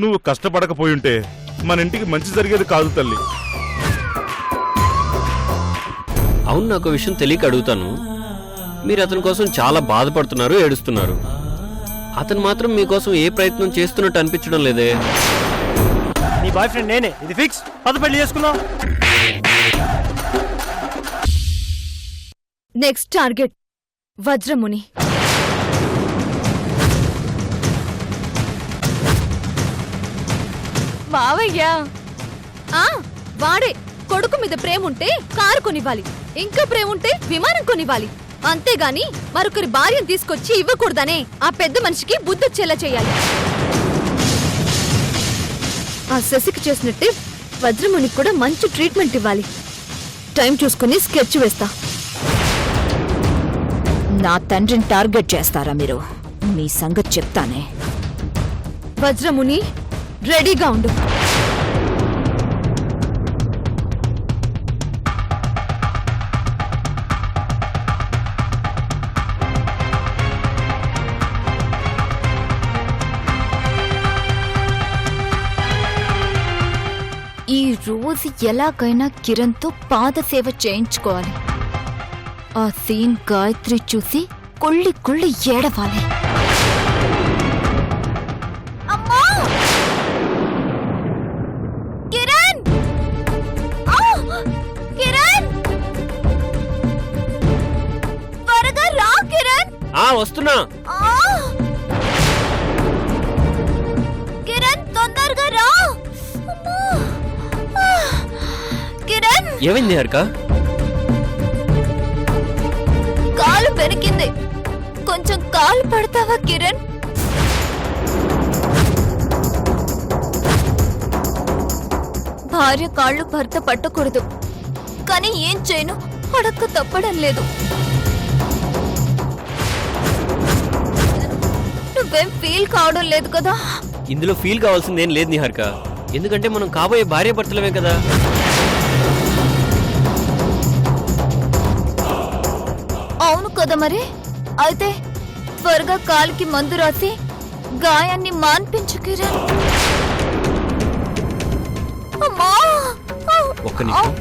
నువ్వు కష్టపడకపోయుంటే మన ఇంటికి మంచి జరిగేది కాదు తల్లి. అవును నాకు విషయం తెలియక అడుగుతాను. మీరు అతని కోసం చాలా బాధపడుతున్నారు ఏడుస్తున్నారు. అతను మాత్రం మీకోసం ఏ ప్రయత్నం చేస్తున్నట్టు అనిపించడం లేదే. నీ బాయ్ ఫ్రెండ్ నేనే. ఇది ఫిక్స్ పద పెళ్ళి చేసుకుందాం. నెక్స్ట్ టార్గెట్ వజ్రముని. మావయ్యా. ఆ వాడే. కొడుకు మీద ప్రేమ ఉంటే కారు కొనివ్వాలి. ఇంకా ప్రేమ ఉంటే విమానం కొనివ్వాలి. అంతేగాని మరొకరి భార్యను తీసుకొచ్చి ఇవ్వకూడదనే ఆ పెద్ద మనిషికి బుద్ధొచ్చేలా చేయాలి. ఆ శశికి చేసినట్టే వజ్రమునికి కూడా మంచి ట్రీట్మెంట్ ఇవ్వాలి. టైం చూసుకుని స్కెచ్ వేస్తా. నా తండ్రిని టార్గెట్ చేస్తారా మీరు? మీ సంగతి చెప్తానే. వజ్రముని రెడీగా ఉండు. ఈ రోజు ఎలాగైనా కిరణ్తో పాదసేవ చేయించుకోవాలి. ఆ సీన్ గాయత్రి చూసి కుళ్ళి కుళ్ళి ఏడవాలి. వస్తున్నా! కిరణ్ తొందరగా రా! కిరణ్. ఏమైంది హరిక? కాలు పెరిగింది. కొంచెం కాలు పడతావా కిరణ్? భార్య కాళ్ళు భర్త పట్టకూడదు. కానీ ఏం చేయను? అడక్క తప్పడం లేదు. నువ్వేం ఫీల్ కావడం లేదు కదా? ఇందులో ఫీల్ కావాల్సింది ఏం లేదు నిహారిక. ఎందుకంటే మనం కాబోయే భార్య భర్తలమే కదా. అవును కదా మరి? అయితే త్వరగా కాలికి మందు రాసి గాయాన్ని మాన్పించు కిరణ్. అమ్మా! ఒక్క నిమిషం.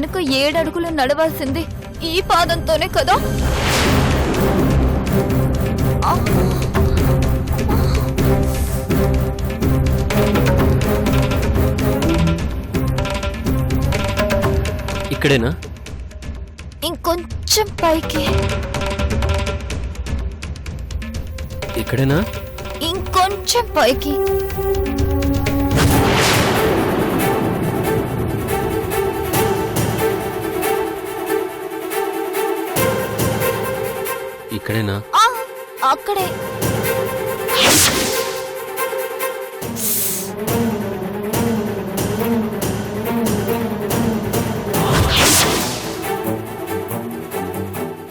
వెనుక ఏడడుగులు నడవాల్సింది ఈ పాదంతోనే కదా? ఇక్కడేనా? ఇంకొంచెం పైకి. ఇక్కడేనా? ఇంకొంచెం పైకి. ఇక్కడేనా? అక్కడే.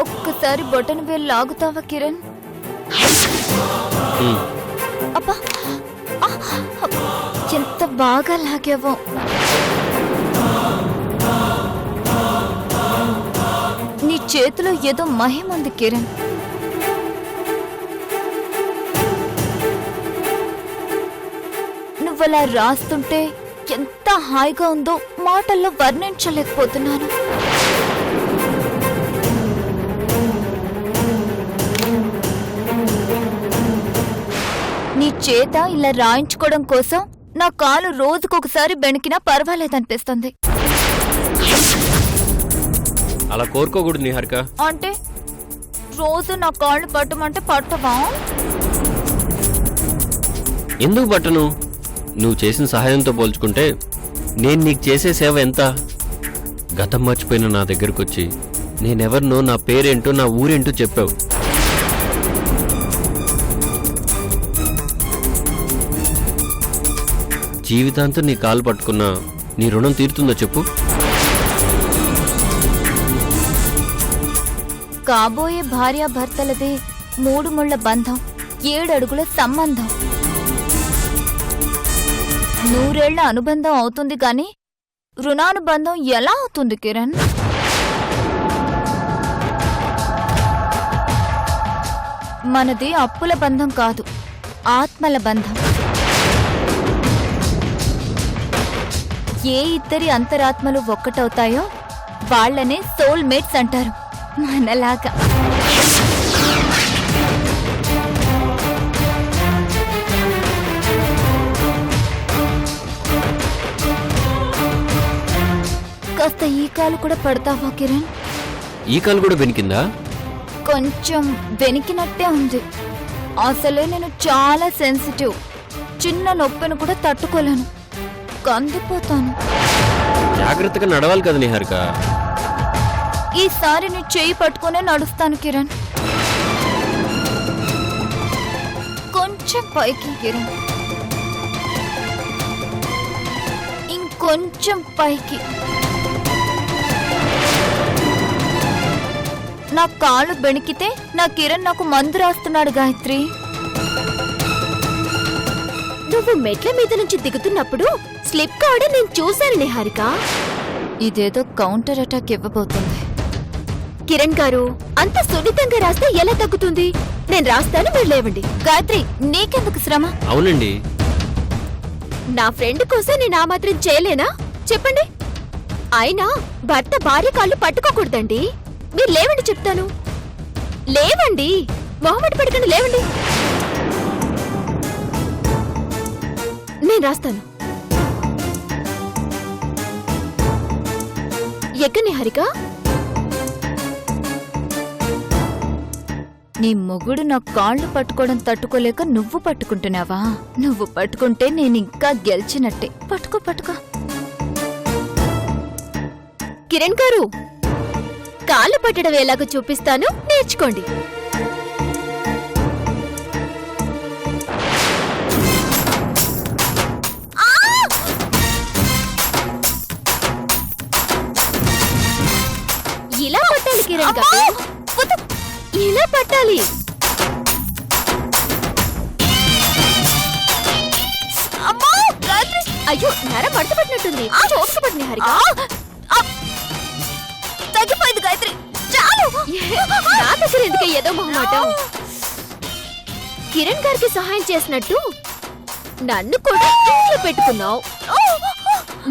ఒక్కసారి బొటన్ వేలు లాగుతావా కిరణ్? అబ్బ, ఎంత బాగా లాగావో. నీ చేతిలో ఏదో మహిమ ఉంది కిరణ్. నువ్వలా రాస్తుంటే ఎంత హాయిగా ఉందో మాటల్లో వర్ణించలేకపోతున్నాను. నీ చేత ఇలా రాయించుకోవడం కోసం నా కాలు రోజుకొకసారి బెణికినా పర్వాలేదనిపిస్తుంది. అలా కోరుకోకూడదు నిహారిక. అంటే రోజు నా కాళ్ళు పట్టమంటే పట్టవా? ఎందుకు పట్టను? నువ్వు చేసిన సహాయంతో పోల్చుకుంటే నేను నీకు చేసే సేవ ఎంత? గతం మర్చిపోయిన నా దగ్గరకు వచ్చి నేనెవరినో నా పేరేంటో నా ఊరేంటో చెప్పావు. జీవితాంతం నీ కాలు పట్టుకున్నా నీ రుణం తీరుతుందో చెప్పు. కాబోయే భార్యాభర్తలదే మూడు ముళ్ళ బంధం ఏడడుగుల సంబంధం. నూరేళ్ళ అనుబంధం అవుతుంది కాని రుణానుబంధం ఎలా అవుతుంది కిరణ్? మనది అప్పుల బంధం కాదు ఆత్మల బంధం. ఏ ఇద్దరి అంతరాత్మలు ఒక్కటవుతాయో వాళ్ళనే సోల్మేట్స్ అంటారు మనలాగా. కాస్త ఈ కాలు కూడా పడతావా కిరణ్? ఈ కాలు కూడా వెనికిందా? కొంచెం వెనికినట్టే ఉంది. అసలే నేను చాలా సెన్సిటివ్ చిన్న నొప్పిని కూడా తట్టుకోలేను. కందిపోతాను. జాగ్రత్తగా నడవాలి కదా నిహారిక. ఈసారి నీ చేయి పట్టుకునే నడుస్తాను కిరణ్. కొంచెం పైకి కిరణ్. ఇంకొంచెం పైకి. నా కాళ్ళు బెణికితే నా కిరణ్ నాకు మందు రాస్తున్నాడు గాయత్రి. నువ్వు మెట్ల మీద నుంచి దిగుతున్నప్పుడు స్లిప్ కావడం నేను చూశాను నిహారిక. ఇదేదో కౌంటర్ అటాక్ ఇవ్వబోతుంది. కిరణ్ గారు అంత సున్నితంగా రాస్తే ఎలా తగ్గుతుంది? నేను రాస్తాను మీరు లేవండి. గాయత్రి నీకెందుకు శ్రమ? అవునండి. నా ఫ్రెండ్ కోసం నేను ఆ మాత్రం చేయలేనా? చెప్పండి. అయినా భర్త భార్య కాళ్ళు పట్టుకోకూడదండి. మీరు లేవండి చెప్తాను. లేవండి? మొహమాట పడకండి లేవండి. నేను రాస్తాను. ఎక్కని హరిక? నీ మొగుడు నా కాళ్ళు పట్టుకోవడం తట్టుకోలేక నువ్వు పట్టుకుంటున్నావా? నువ్వు పట్టుకుంటే నేను ఇంకా గెలిచినట్టే. పట్టుకో పట్టుకో. కిరణ్ గారు! కాళ్ళు పట్టడం ఎలాగో చూపిస్తాను. నేర్చుకోండి. ఇలా పట్టాలి కిరణ్ గారు ఇలా పట్టాలి. అయ్యో నర మడత పట్టినట్టుంది. పట్టిన హరిక తగ్గిపోయింది గాయత్రి చాలు! నా దగ్గర ఎందుకు ఏదో మొహమాటం. కిరణ్ గారికి సహాయం చేసినట్టు నన్ను కూడా ఇంట్లో పెట్టుకున్నావు.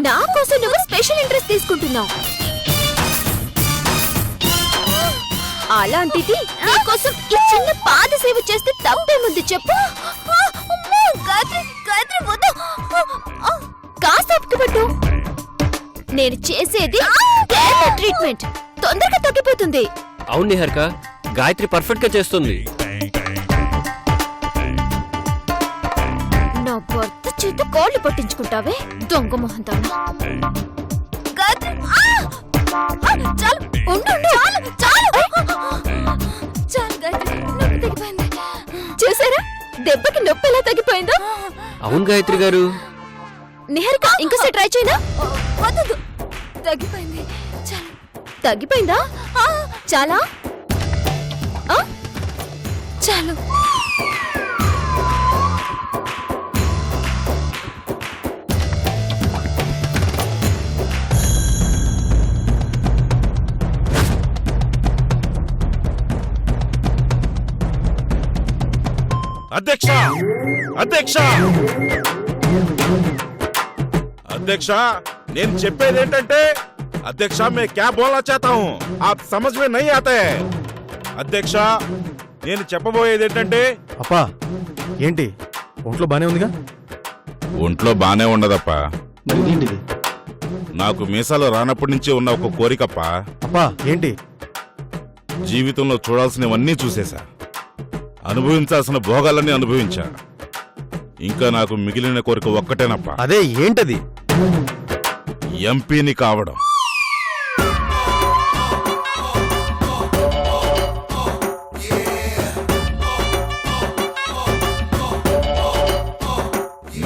నా కోసం నువ్వు స్పెషల్ ఇంట్రెస్ట్ తీసుకుంటున్నావు. అలాంటిది నీకోసం ఈ చిన్న పాద సేవ చేస్తే తప్పేముంది చెప్పు? కాస్త పట్టు. నేను చేసేది ట్రీట్మెంట్ తొందరగా తగ్గిపోతుంది. అవును నిహారిక గాయత్రి పర్ఫెక్ట్గా చేస్తుంది. నా భర్త చేత కాళ్ళు పట్టించుకుంటావే? దొంగ మొహంతా గాయత్రి ఆ! ఆ, చాలు. ఉండు ఉండు. చాలు చాలు. గాయత్రి నొప్పి తగ్గిపోయింది. చూసారా? దెబ్బకి నొప్పి ఎలా తగ్గిపోయిందో? అవును గాయత్రి గారు. నిహారిక ఇంకోసారి ట్రై చేయనా? వద్దు తగ్గిపోయింది. తగ్గిపోయిందా? ఆ, చాలా? ఆ? చాలు. అధ్యక్ష! అధ్యక్ష! అధ్యక్ష నేను చెప్పేది ఏంటంటే అధ్యక్ష మే క్యా బోలా చాతా హూं आप समझ में नहीं आते అధ్యక్ష నేను చెప్పబోయేది ఏంటంటే అప్పా ఏంటి ఒంట్లో బానే ఉందిగా ఒంట్లో బానే ఉండదప్ప మరి ఇదేంటిది నాకు మీసాలు రానప్పటి నుంచి ఉన్న ఒక కోరికప్ప అప్పా ఏంటి జీవితంలో చూడాల్సినవన్నీ చూసేశా అనుభవించాల్సిన భోగాలన్నీ అనుభవించా ఇంకా నాకు మిగిలిన కోరిక ఒక్కటేనప్ప అదే ఏంటది ఎంపీని కావడం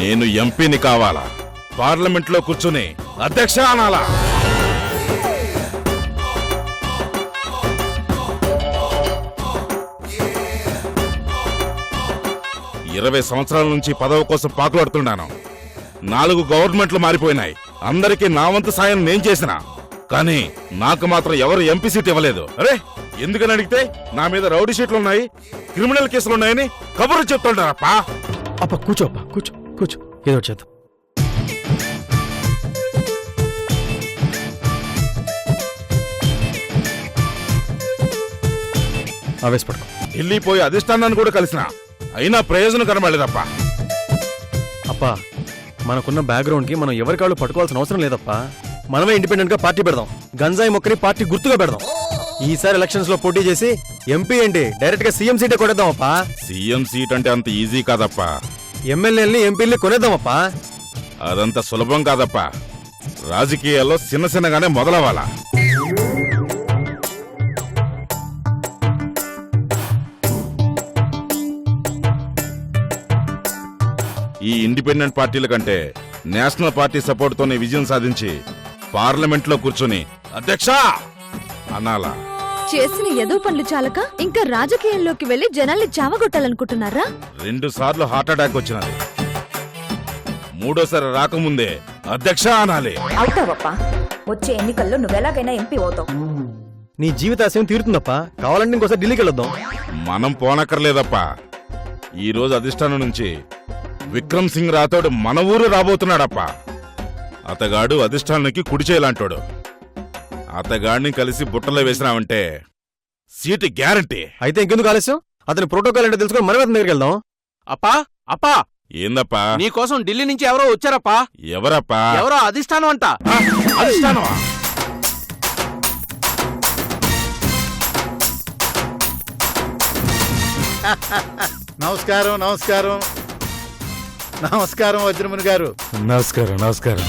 నేను ఎంపీని కావాలా? పార్లమెంట్లో కూర్చుని అధ్యక్ష అనాలా? ఇరవై సంవత్సరాల నుంచి పదవి కోసం పాకులాడుతున్నాను. నాలుగు గవర్నమెంట్లు మారిపోయినాయి. అందరికీ నా వంతు సాయం నేను చేసిన. కానీ నాకు మాత్రం ఎవరు ఎంపీ సీట్ ఇవ్వలేదు. అరే ఎందుకని అడిగితే నా మీద రౌడీ సీట్లు ఉన్నాయి క్రిమినల్ కేసులు ఉన్నాయని కబుర్లు చెప్తుంటారప్పా. అప్ప కూర్చో కూర్చో. కూర్చో ఏదో చేద్దాం. ఆవేశపడకు. ఢిల్లీ పోయి అధిష్టానాన్ని కూడా కలిసిన. అయినా ప్రయోజనం కనబడలేదప్పా. అప్ప మనకున్న బ్యాక్గ్రౌండ్కి మనం ఎవరి కాళ్ళు పట్టుకోవాల్సిన అవసరం లేదప్పా. మనమే ఇండిపెండెంట్గా పార్టీ పెడదాం. గంజాయి మొక్కని పార్టీ గుర్తుగా పెడదాం. ఈసారి ఎలక్షన్స్లో పోటీ చేసి ఎంపీ ఏంటి డైరెక్ట్గా సీఎం సీటే కొనేద్దాం అప్పా సీఎం సీట్ అంటే అంత ఈజీ కాదప్పా. ఎమ్మెల్యేల్ని ఎంపీల్ని కొనేద్దామప్పా? అదంత సులభం కాదప్పా. రాజకీయాల్లో చిన్న చిన్నగానే మొదలవ్వాలా. ఈ ఇండిపెండెంట్ పార్టీల కంటే నేషనల్ పార్టీ సపోర్ట్తోనే విజయం సాధించి పార్లమెంట్లో కూర్చొని అధ్యక్ష! అనాలా చేసిన ఎదో పనులు చాలక ఇంకా రాజకీయాల్లోకి వెళ్ళి జనాల్ని చావగొట్టాలనుకుంటున్నారా? రెండు సార్లు హార్ట్ అటాక్ వచ్చినది. మూడోసారి రాకముందే అధ్యక్ష అనాలి. అవుతావప్పా. వచ్చే ఎన్నికల్లో నువ్వెలాగైనా ఎంపీ అవుతావు. నీ జీవితాశయం తీరుతుందప్పా. కావాలంటే ఇంకోసారి ఢిల్లీకి వెళ్ళొద్దాం మనం పోనక్కర్లేదప్పా. ఈ రోజు అధిష్టానం నుంచి విక్రమ్ సింగ్ రాథోడ్ మన ఊరు రాబోతున్నాడప్పా. అతగాడు అధిష్టానానికి కుడి చేయలాంటోడు అతగాడిని కలిసి బుట్టలో వేసినామంటే సీటు గ్యారంటీ. అయితే ఇంకెందుకు ఆలస్యం? అతని ప్రోటోకాల్ అంటే తెలుసుకొని మనం అతని దగ్గరికి వెళ్దాం అప్పా అప్పా! ఏందప్పా? నీకోసం ఢిల్లీ నుంచి ఎవరో వచ్చారప్పా? ఎవరప్పా? ఎవరో అధిష్టానం అంట. ఆ, అధిష్టానమా? నమస్కారం నమస్కారం. నమస్కారం వజ్రముని గారు. నమస్కారం నమస్కారం.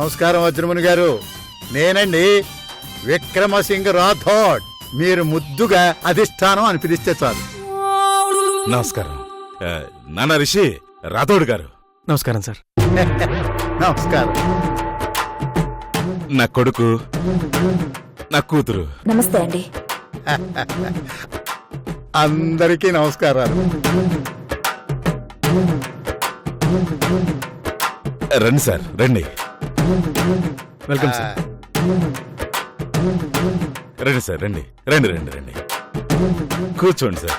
నమస్కారం వజ్రముని గారు. నేనండి విక్రమసింగ్ రాథోడ్. మీరు ముద్దుగా అధిష్టానం అని పిలిస్తే చాలు. నమస్కారం. ఆ, నాన్న రిషి రాథోడ్ గారు. నమస్కారం సార్. నమస్కారం. నా కొడుకు నా కూతురు. నమస్తే అండి. అందరికీ నమస్కారాలు. రండి సార్ రండి. Welcome sir. రండి సార్ రండి. రండి రండి రండి. కూర్చోండి సార్.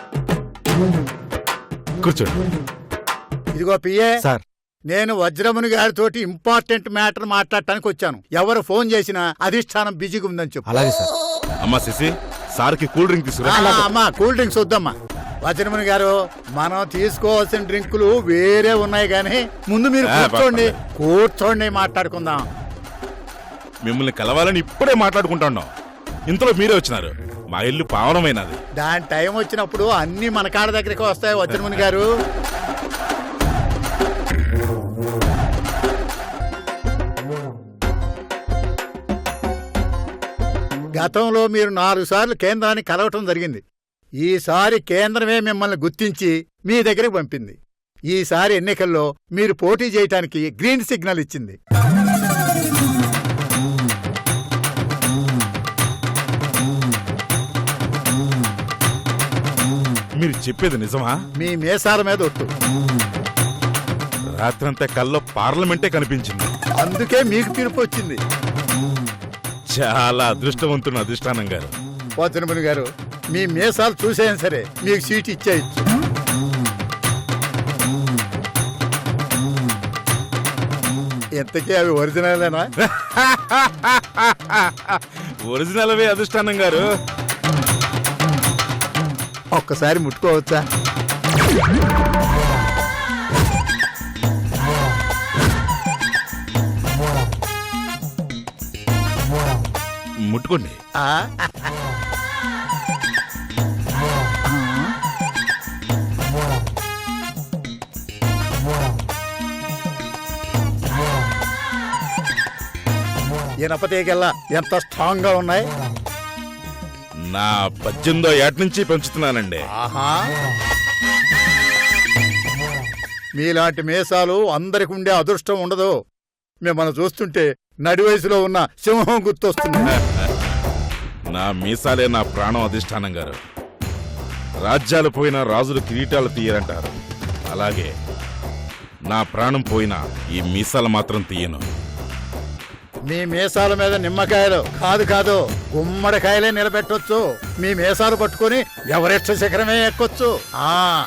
కూర్చోండి. ఇదిగో పిఏ సార్. నేను వజ్రముని గారితోటి ఇంపార్టెంట్ మ్యాటర్ మాట్లాడటానికి వచ్చాను. ఎవరు ఫోన్ చేసినా అధిష్టానం బిజీగా ఉందని చెప్పు. అలాగే సార్. అమ్మా శశి సార్కి కూల్ డ్రింక్ తీసుకురా. అమ్మా కూల్ డ్రింక్స్ వద్దమ్మా. వజ్రముని గారు మనం తీసుకోవాల్సిన డ్రింకులు వేరే ఉన్నాయి కానీ ముందు మీరు కూర్చోండి. కూర్చోండి మాట్లాడుకుందాం. మిమ్మల్ని కలవాలని ఇప్పుడే మాట్లాడుకుంటున్నాం. ఇంతలో మీరే వచ్చినారు. మా ఇల్లు పావనమైనది. దాని టైం వచ్చినప్పుడు అన్ని మన కాడ దగ్గరికి వస్తాయి వజ్రముని గారు. గతంలో మీరు నాలుగు సార్లు కేంద్రాన్ని కలవటం జరిగింది. ఈసారి కేంద్రమే మిమ్మల్ని గుర్తించి మీ దగ్గరికి పంపింది. ఈసారి ఎన్నికల్లో మీరు పోటీ చేయటానికి గ్రీన్ సిగ్నల్ ఇచ్చింది. మీరు చెప్పేది నిజమా? మీ మేసాల మీద ఒట్టు. రాత్రంతా కల్లో పార్లమెంటే కనిపించింది. అందుకే మీకు పిలుపు వచ్చింది. చాలా అదృష్టవంతుడు అధిష్టానం గారు. వజ్రముని గారు మీ మీసాలు చూసేయని సరే. మీకు సీట్ ఇచ్చేయచ్చు. ఎంతకీ అవి ఒరిజినలేనా? ఒరిజినల్వే అధిష్టానం గారు. ఒక్కసారి ముట్టుకోవచ్చా? ముట్టుకోండి. ఇనపతీగల్లా ఎంత స్ట్రాంగ్గా ఉన్నాయి? నా పద్దెనిమిదో ఏట నుంచి పెంచుతున్నానండి. ఆహా. మీలాంటి మీసాలు అందరికి ఉండే అదృష్టం ఉండదు. మిమ్మల్ని చూస్తుంటే నడి వయసులో ఉన్న సింహం గుర్తొస్తుంది. నా మీసాలే నా ప్రాణం అధిష్టానం గారు. రాజ్యాలు పోయినా రాజులు కిరీటాలు తీయరంటారు. అలాగే నా ప్రాణం పోయినా ఈ మీసాలు మాత్రం తీయను. మీ మీసాల మీద నిమ్మకాయలు. కాదు కాదు. గుమ్మడికాయలే నిలబెట్టొచ్చు. మీ మీసాలు పట్టుకొని ఎవరెస్ట్ శిఖరమే ఎక్కొచ్చు. ఆ.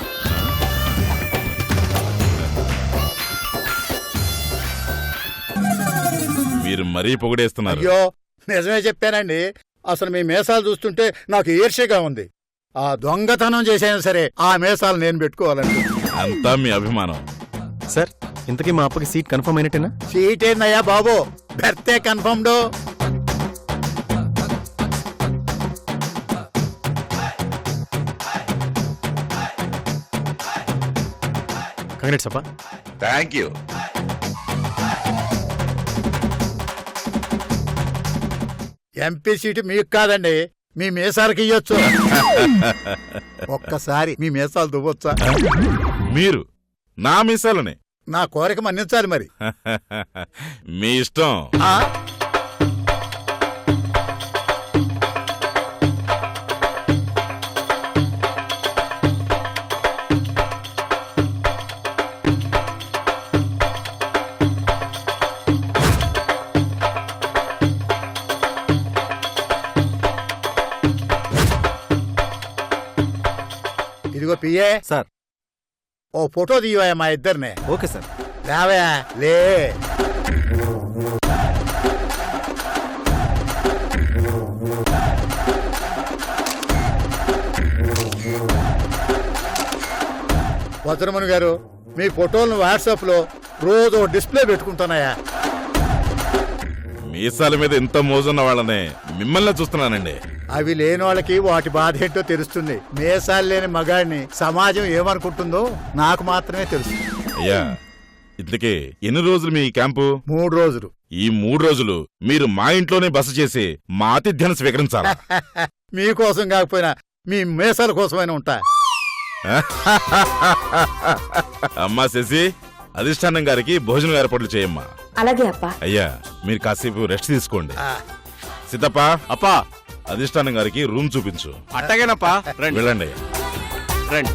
మీరు మరీ పొగిడేస్తున్నారు. అయ్యో నిజమే చెప్పానండి. అసలు మీ మీసాలు చూస్తుంటే నాకు ఈర్ష్యగా ఉంది. ఆ దొంగతనం చేసైనా సరే ఆ మీసాలు నేను పెట్టుకోవాలండి. అంతా మీ అభిమానం. సార్ ఇంతకీ మా అప్పకి సీట్ కన్ఫర్మ్ అయినట్టేనా? సీట్ ఏందయ్యా బాబు? బెర్తే కన్ఫర్మ్డ్. కంగ్రెట్స్ అప్పా థ్యాంక్ యూ ఎంపీ సీటు మీకు కాదండి మీ మీసాలకి ఇయ్యొచ్చు. ఒక్కసారి మీ మీసాలు దువ్వొచ్చా? మీరు. నా మీసాలని. నా కోరిక మన్నించాలి మరి. మీ ఇష్టం. ఆ? ఇదిగో పిఏ సార్. ఓ ఫోటో తీయవా మా ఇద్దరిని. Okay sir. లేవా లే. వజ్రమణి గారు మీ ఫోటోలను వాట్సాప్లో రోజు డిస్ప్లే పెట్టుకుంటున్నాయా మీసాల మీద ఇంత మోజున్న వాళ్ళనే మిమ్మల్ని చూస్తున్నానండి. అవి లేని వాళ్ళకి వాటి బాధ ఏంటో తెలుస్తుంది. మేసాలు లేని మగాడిని సమాజం ఏమనుకుంటుందో నాకు మాత్రమే తెలుసు. అయ్యా ఇంతకీ ఎన్ని రోజులు మీ క్యాంపు? మూడు రోజులు. ఈ మూడు రోజులు మీరు మా ఇంట్లోనే బస చేసి మా ఆతిథ్యాన్ని స్వీకరించాలా? మీకోసం కాకపోయినా మీ మేసాల కోసమైనా ఉంటా. అమ్మా శశి అధిష్టానం గారికి భోజనం ఏర్పాట్లు చేయమ్మా. అలాగే అప్పా. అయ్యా మీరు కాసేపు రెస్ట్ తీసుకోండి. సీతప్ప అప్పా అధిష్టానం గారికి రూమ్ చూపించు. అట్టగేనప్పా? రండి. వెళ్ళండి రండి.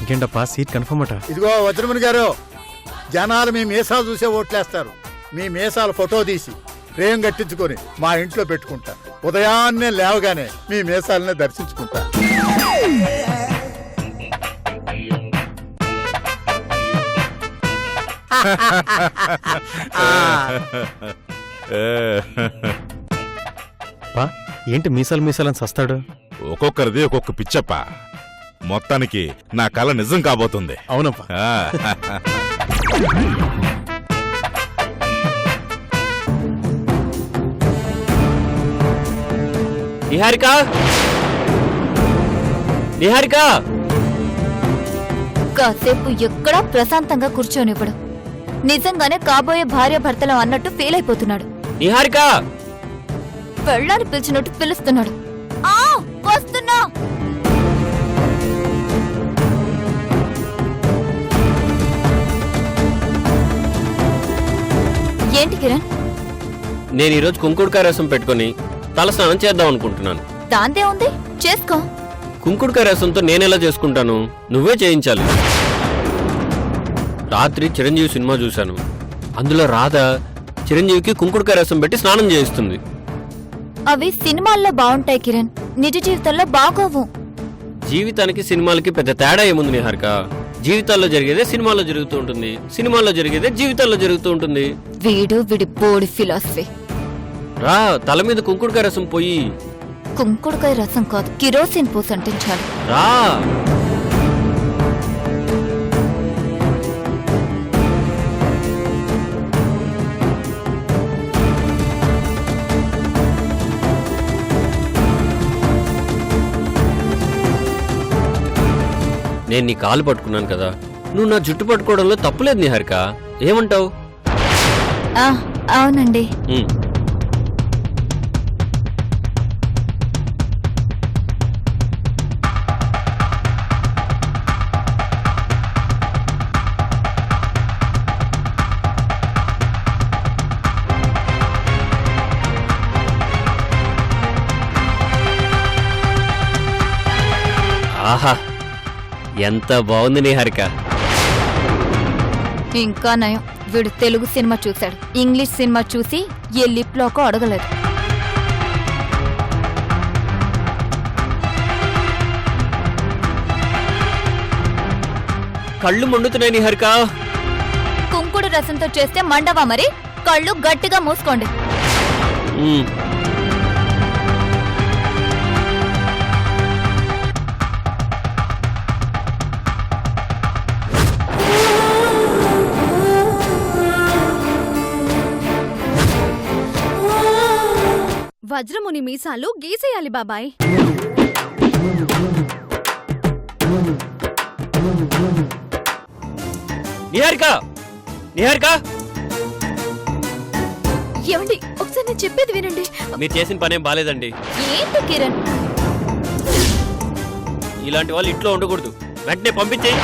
ఇంకేంటప్పా? సీట్ కన్ఫర్మ్ అట? ఇదిగో వజ్రముని గారు జనాలు మీ మీసాలు చూసే ఓట్లేస్తారు. మీ మీసాల ఫోటో తీసి ఫ్రేమ్ కట్టించుకొని మా ఇంట్లో పెట్టుకుంటా. ఉదయాన్నే లేవగానే మీ మీసాలనే దర్శించుకుంటా. పా ఏంటి మీసాలు మీసాలని సస్తాడు? ఒక్కొక్కరిది ఒక్కొక్క పిచ్చప్ప. మొత్తానికి నా కళ నిజం కాబోతుంది. అవునప్పా. ఆ, నిహారిక? నిహారిక? కాసేపు ఎక్కడా ప్రశాంతంగా కూర్చోనివ్వడు. నిజంగానే కాబోయే భార్య భర్తలం అన్నట్టు ఫీల్ అయిపోతున్నాడు. నిహారిక! పెళ్ళాన్ని పిలిచినట్టు పిలుస్తున్నాడు. ఆ! వస్తున్నా! ఏంటి కిరణ్? నేను ఈరోజు కుంకుడుకాయ రసం పెట్టుకొని తలస్నానం చేద్దాం అనుకుంటున్నాను. దాందే ఉంది? చేసుకో. కుంకుడుకాయ రసంతో నేనెలా చేసుకుంటాను? నువ్వే చేయించాలి. రాత్రి చిరంజీవి సినిమా చూశాను. అందులో రాధ చిరంజీవికి కుంకుడుకాయ రసం పెట్టి స్నానం చేయిస్తుంది. అవి సినిమాల్లో బాగుంటాయి కిరణ్. నిజ జీవితంలో బాగోవు. జీవితానికి సినిమాలకి పెద్ద తేడా ఏముంది నిహారిక? జీవితాల్లో జరిగేదే సినిమాల్లో జరుగుతూ ఉంటుంది. సినిమాల్లో జరిగేదే జీవితాల్లో జరుగుతూ ఉంటుంది. వీడు వీడి బోడి ఫిలాసఫీ. రా తల మీద కుంకుడుకాయ రసం పోయి. కుంకుడుకాయ రసం కాదు కిరోసిన్ పోసి అంటించాలి. రా. నేను నీ కాలు పట్టుకున్నాను కదా. నువ్వు నా జుట్టు పట్టుకోవడంలో తప్పులేదు నిహారిక. ఏమంటావు? అవునండి. ఎంత బాగుంది నిహారిక ఇంకా నయం. వీడు తెలుగు సినిమా చూశాడు. ఇంగ్లీష్ సినిమా చూసి ఏ లిప్ లోకో అడగలేదు. కళ్ళు మండుతున్నాయి నిహారిక కుంకుడు రసంతో చేస్తే మండవా మరి? కళ్ళు గట్టిగా మూసుకోండి. వజ్రముని మీసాలు గీసేయాలి బాబాయ్. నిహారిక! నిహారిక! ఏమండి ఒకసారి నేను చెప్పేది వినండి. మీరు చేసిన పనేం బాలేదండి. ఏంటి కిరణ్? ఇలాంటి వాళ్ళు ఇంట్లో ఉండకూడదు. వెంటనే పంపించేయి.